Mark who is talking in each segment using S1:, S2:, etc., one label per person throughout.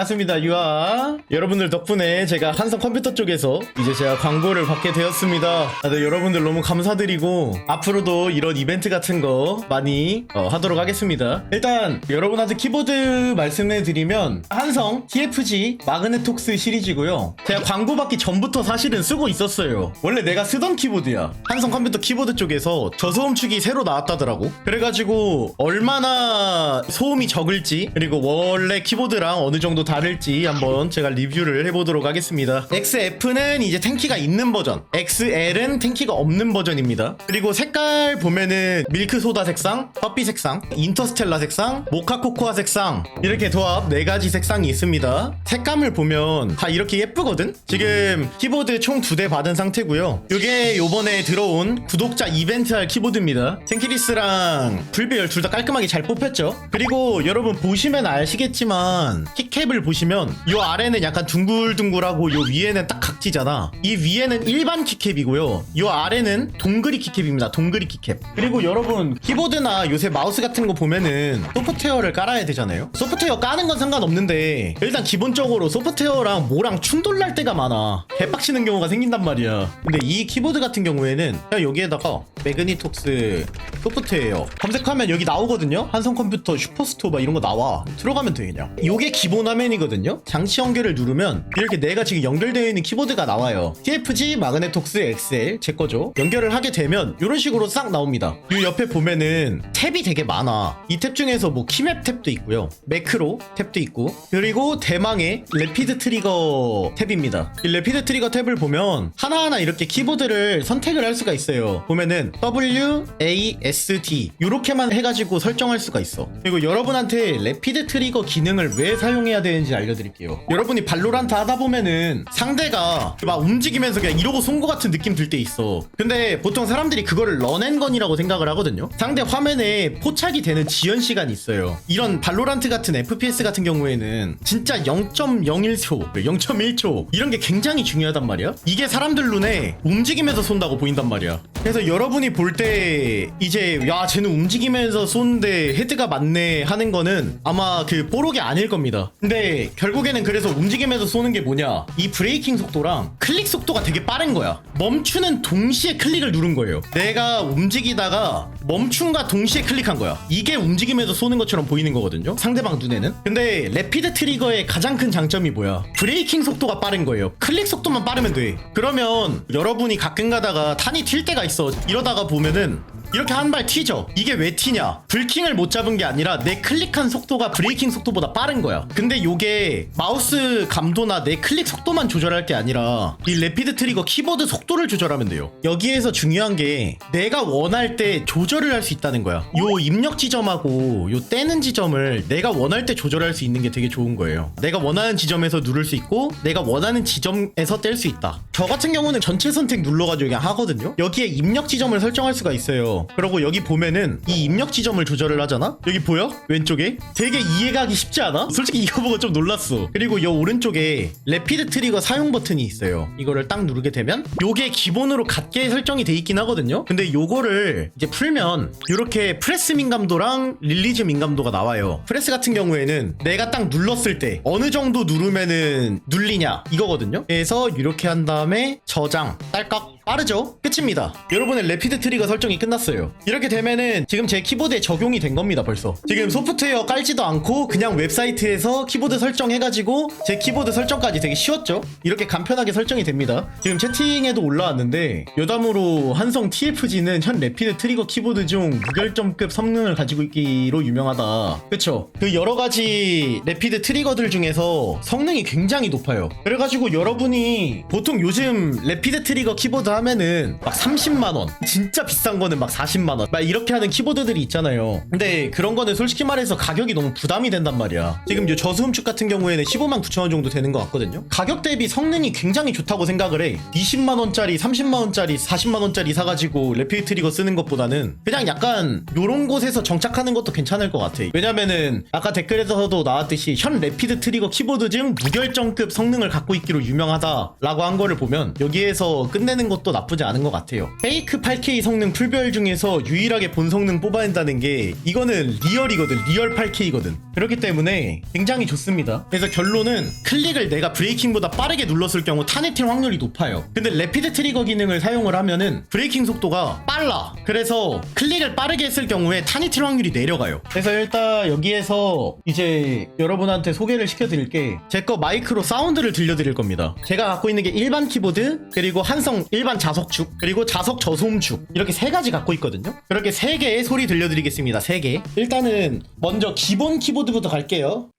S1: 반갑습니다 유아. 여러분들 덕분에 제가 한성 컴퓨터 쪽에서 이제 제가 광고를 받게 되었습니다. 다들 여러분들 너무 감사드리고 앞으로도 이런 이벤트 같은 거 많이 어, 하도록 하겠습니다. 일단 여러분한테 키보드 말씀해 드리면 한성 TFG 마그네톡스 시리즈고요. 제가 광고 받기 전부터 사실은 쓰고 있었어요. 원래 내가 쓰던 키보드야. 한성 컴퓨터 키보드 쪽에서 저소음축이 새로 나왔다더라고. 그래가지고 얼마나 소음이 적을지 그리고 원래 키보드랑 어느 정도 다를지 한번 제가 리뷰를 해보도록 하겠습니다. XF는 이제 탱키가 있는 버전 XL은 탱키가 없는 버전입니다. 그리고 색깔 보면은 밀크소다 색상 커피 색상 인터스텔라 색상 모카코코아 색상 이렇게 조합 4가지 색상이 있습니다. 색감을 보면 다 이렇게 예쁘거든? 지금 키보드 총두대 받은 상태고요. 이게 요번에 들어온 구독자 이벤트 할 키보드입니다. 탱키리스랑 불배열 둘 다 깔끔하게 잘 뽑혔죠? 그리고 여러분 보시면 아시겠지만 키캡 을 보시면 요 아래는 약간 둥글둥글하고 요 위에는 딱 각지잖아. 이 위에는 일반 키캡이고요. 요 아래는 동그리 키캡입니다. 동그리 키캡. 그리고 여러분 키보드나 요새 마우스 같은 거 보면은 소프트웨어를 깔아야 되잖아요. 소프트웨어 까는 건 상관없는데 일단 기본적으로 소프트웨어랑 뭐랑 충돌날 때가 많아. 개빡치는 경우가 생긴단 말이야. 근데 이 키보드 같은 경우에는 그냥 여기에다가 매그니톡스 소프트웨어 검색하면 여기 나오거든요? 한성 컴퓨터 슈퍼스토어 막 이런 거 나와. 들어가면 돼 그냥. 요게 기본 화면 이거든요? 장치 연결을 누르면 이렇게 내가 지금 연결되어 있는 키보드가 나와요. TFG 마그네톡스 XL 제 거죠? 연결을 하게 되면 이런 식으로 싹 나옵니다. 이 옆에 보면은 탭이 되게 많아. 이 탭 중에서 뭐 키맵 탭도 있고요. 매크로 탭도 있고. 그리고 대망의 레피드 트리거 탭입니다. 이 레피드 트리거 탭을 보면 하나하나 이렇게 키보드를 선택을 할 수가 있어요. 보면은 W, A, S, D 이렇게만 해가지고 설정할 수가 있어. 그리고 여러분한테 레피드 트리거 기능을 왜 사용해야 되는지 알려드릴게요. 여러분이 발로란트 하다 보면은 상대가 막 움직이면서 그냥 이러고 쏜 거 같은 느낌 들 때 있어. 근데 보통 사람들이 그거를 런앤건이라고 생각을 하거든요. 상대 화면에 포착이 되는 지연 시간이 있어요. 이런 발로란트 같은 FPS 같은 경우에는 진짜 0.01초 0.1초? 이런 게 굉장히 중요하단 말이야. 이게 사람들 눈에 움직이면서 쏜다고 보인단 말이야 그래서 여러분이 볼 때 이제 야 쟤는 움직이면서 쏘는데 헤드가 맞네 하는 거는 아마 그 뽀록이 아닐 겁니다. 근데 결국에는 그래서 움직이면서 쏘는 게 뭐냐? 이 브레이킹 속도랑 클릭 속도가 되게 빠른 거야. 멈추는 동시에 클릭을 누른 거예요. 내가 움직이다가 멈춤과 동시에 클릭한 거야. 이게 움직이면서 쏘는 것처럼 보이는 거거든요 상대방 눈에는. 근데 레피드 트리거의 가장 큰 장점이 뭐야? 브레이킹 속도가 빠른 거예요. 클릭 속도만 빠르면 돼. 그러면 여러분이 가끔 가다가 탄이 튈 때가 있어. 이러다가 보면은 이렇게 한 발 튀죠. 이게 왜 튀냐? 불킹을 못 잡은 게 아니라 내 클릭한 속도가 브레이킹 속도보다 빠른 거야. 근데 요게 마우스 감도나 내 클릭 속도만 조절할 게 아니라 이 레피드 트리거 키보드 속도를 조절하면 돼요. 여기에서 중요한 게 내가 원할 때 조절을 할 수 있다는 거야. 요 입력 지점하고 요 떼는 지점을 내가 원할 때 조절할 수 있는 게 되게 좋은 거예요. 내가 원하는 지점에서 누를 수 있고 내가 원하는 지점에서 뗄 수 있다. 저 같은 경우는 전체 선택 눌러가지고 그냥 하거든요. 여기에 입력 지점을 설정할 수가 있어요 그리고 여기 보면은 이 입력 지점을 조절을 하잖아? 여기 보여? 왼쪽에? 되게 이해가기 쉽지 않아? 솔직히 이거 보고 좀 놀랐어. 그리고 요 오른쪽에 레피드 트리거 사용 버튼이 있어요. 이거를 딱 누르게 되면 요게 기본으로 갖게 설정이 돼 있긴 하거든요? 근데 요거를 이제 풀면 이렇게 프레스 민감도랑 릴리즈 민감도가 나와요. 프레스 같은 경우에는 내가 딱 눌렀을 때 어느 정도 누르면은 눌리냐 이거거든요? 그래서 이렇게 한 다음에 저장 딸깍 빠르죠? 끝입니다. 여러분의 레피드 트리거 설정이 끝났어요. 이렇게 되면은 지금 제 키보드에 적용이 된 겁니다, 벌써. 지금 소프트웨어 깔지도 않고 그냥 웹사이트에서 키보드 설정해가지고 제 키보드 설정까지 되게 쉬웠죠? 이렇게 간편하게 설정이 됩니다. 지금 채팅에도 올라왔는데 여담으로 한성 TFG는 현 레피드 트리거 키보드 중 무결점급 성능을 가지고 있기로 유명하다. 그쵸? 그 여러 가지 레피드 트리거들 중에서 성능이 굉장히 높아요. 그래가지고 여러분이 보통 요즘 레피드 트리거 키보드 하면은 막 30만 원, 진짜 비싼 거는 막 40만 원, 막 이렇게 하는 키보드들이 있잖아요. 근데 그런 거는 솔직히 말해서 가격이 너무 부담이 된단 말이야. 지금 요 저수음축 같은 경우에는 15만 9천 원 정도 되는 것 같거든요. 가격 대비 성능이 굉장히 좋다고 생각을 해. 20만 원짜리, 30만 원짜리, 40만 원짜리 사가지고 레피드 트리거 쓰는 것보다는 그냥 약간 요런 곳에서 정착하는 것도 괜찮을 것 같아. 왜냐면은 아까 댓글에서도 나왔듯이 현 레피드 트리거 키보드 중 무결점급 성능을 갖고 있기로 유명하다라고 한 거를 보면 여기에서 끝내는 것도 것도 나쁘지 않은 것 같아요. 페이크 8K 성능 풀별 중에서 유일하게 본 성능 뽑아낸다는 게 이거는 리얼이거든. 리얼 8K거든. 그렇기 때문에 굉장히 좋습니다. 그래서 결론은 클릭을 내가 브레이킹보다 빠르게 눌렀을 경우 튈 확률이 높아요. 근데 레피드 트리거 기능을 사용을 하면은 브레이킹 속도가 빨라. 그래서 클릭을 빠르게 했을 경우에 탄이 튈 확률이 내려가요. 그래서 일단 여기에서 이제 여러분한테 소개를 시켜드릴 게 제 거 마이크로 사운드를 들려드릴 겁니다. 제가 갖고 있는 게 일반 키보드 그리고 한성 일반 자석축 그리고 자석 저소음축 이렇게 세 가지 갖고 있거든요. 그렇게 세 개의 소리 들려드리겠습니다. 세 개. 일단은 먼저 기본 키보드부터 갈게요.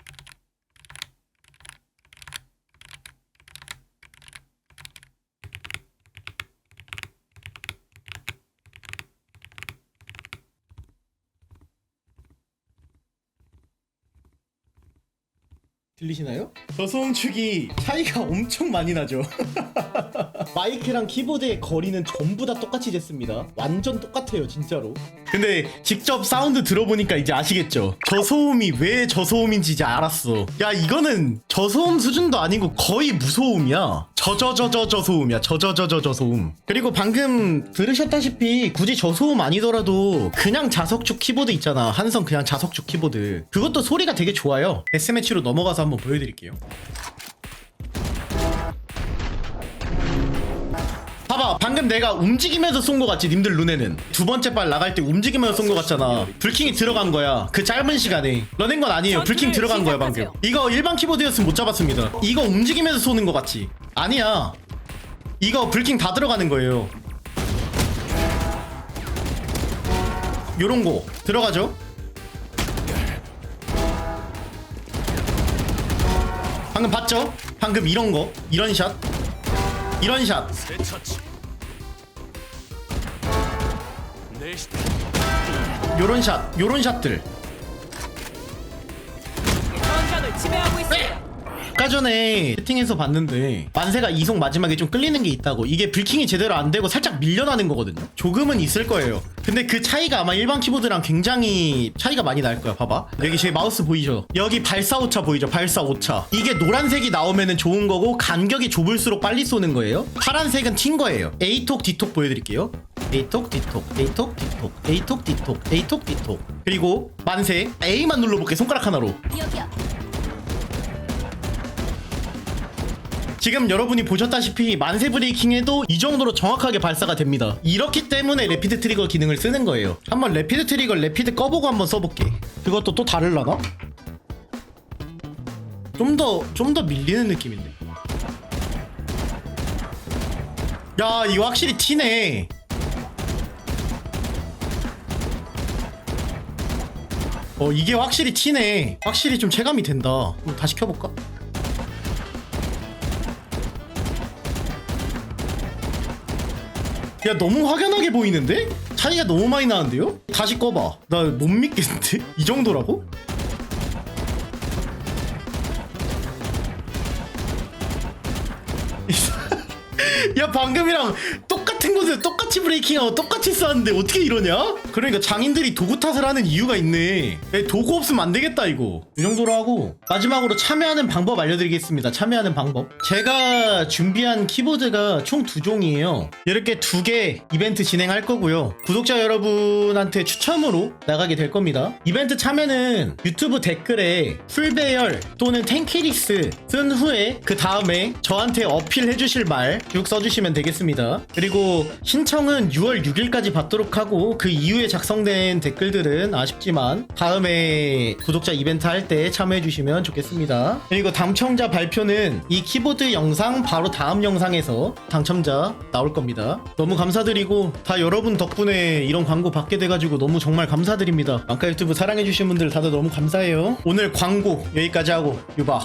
S1: 들리시나요? 저 소음축이 차이가 엄청 많이 나죠. 마이크랑 키보드의 거리는 전부 다 똑같이 됐습니다. 완전 똑같아요, 진짜로. 근데 직접 사운드 들어보니까 이제 아시겠죠? 저 소음이 왜 저 소음인지 이제 알았어. 야, 이거는 저 소음 수준도 아니고 거의 무소음이야. 저저저저 저 소음이야. 저저저저 저 소음. 그리고 방금 들으셨다시피 굳이 저 소음 아니더라도 그냥 자석축 키보드 있잖아. 한성 그냥 자석축 키보드. 그것도 소리가 되게 좋아요. 데스매치로 넘어가서 한번 보여드릴게요. 봐봐 방금 내가 움직이면서 쏜 거 같지 님들 눈에는 두 번째 발 나갈 때 움직이면서 쏜 거 같잖아 불킹이 들어간 거야 그 짧은 시간에 러닝 건 아니에요 불킹 들어간 거야 방금 이거 일반 키보드였으면 못 잡았습니다 이거 움직이면서 쏘는 거 같지 아니야. 이거 불킹 다 들어가는 거예요. 요런 거. 들어가죠? 방금 봤죠? 방금 이런 거. 이런 샷. 이런 샷. 요런 샷. 요런 샷들.
S2: 있습니다.
S1: 아까 전에 채팅에서 봤는데 만세가 이송 마지막에 좀 끌리는 게 있다고. 이게 불킹이 제대로 안 되고 살짝 밀려나는 거거든요. 조금은 있을 거예요. 근데 그 차이가 아마 일반 키보드랑 굉장히 차이가 많이 날 거야. 봐봐. 여기 제 마우스 보이죠? 여기 발사 오차 보이죠? 발사 오차. 이게 노란색이 나오면은 좋은 거고 간격이 좁을수록 빨리 쏘는 거예요. 파란색은 튄 거예요. A톡 D톡 보여드릴게요. A톡 D톡 A톡 D톡 A톡 D톡 A톡 D톡. 그리고 만세 A만 눌러볼게. 손가락 하나로.
S2: 여기요.
S1: 지금 여러분이 보셨다시피 만세 브레이킹에도 이 정도로 정확하게 발사가 됩니다. 이렇기 때문에 레피드 트리거 기능을 쓰는 거예요. 한번 레피드 트리거 레피드 꺼보고 한번 써볼게. 그것도 또 다를라나? 좀 더, 좀 더 밀리는 느낌인데. 야, 이거 확실히 티네. 어, 이게 확실히 티네. 확실히 좀 체감이 된다. 그럼 다시 켜볼까? 야 너무 확연하게 보이는데? 차이가 너무 많이 나는데요? 다시 꺼봐 나 못 믿겠는데? 이 정도라고? 야 방금이랑 똑같은 곳에서 똑같이 브레이킹하고 똑같이 쐈는데 어떻게 이러냐? 그러니까 장인들이 도구 탓을 하는 이유가 있네. 야, 도구 없으면 안 되겠다 이거. 이 정도로 하고 마지막으로 참여하는 방법 알려드리겠습니다. 참여하는 방법. 제가 준비한 키보드가 총 두 종이에요. 이렇게 두 개 이벤트 진행할 거고요. 구독자 여러분한테 추첨으로 나가게 될 겁니다. 이벤트 참여는 유튜브 댓글에 풀배열 또는 탱키리스 쓴 후에 그 다음에 저한테 어필해 주실 말 쭉 써주시면 되겠습니다. 그리고 신청은 6월 6일까지 받도록 하고 그 이후에 작성된 댓글들은 아쉽지만 다음에 구독자 이벤트 할 때 참여해 주시면 좋겠습니다. 그리고 당첨자 발표는 이 키보드 영상 바로 다음 영상에서 당첨자 나올 겁니다. 너무 감사드리고 다 여러분 덕분에 이런 광고 받게 돼가지고 너무 정말 감사드립니다. 망카 유튜브 사랑해주신 분들 다들 너무 감사해요. 오늘 광고 여기까지 하고 유바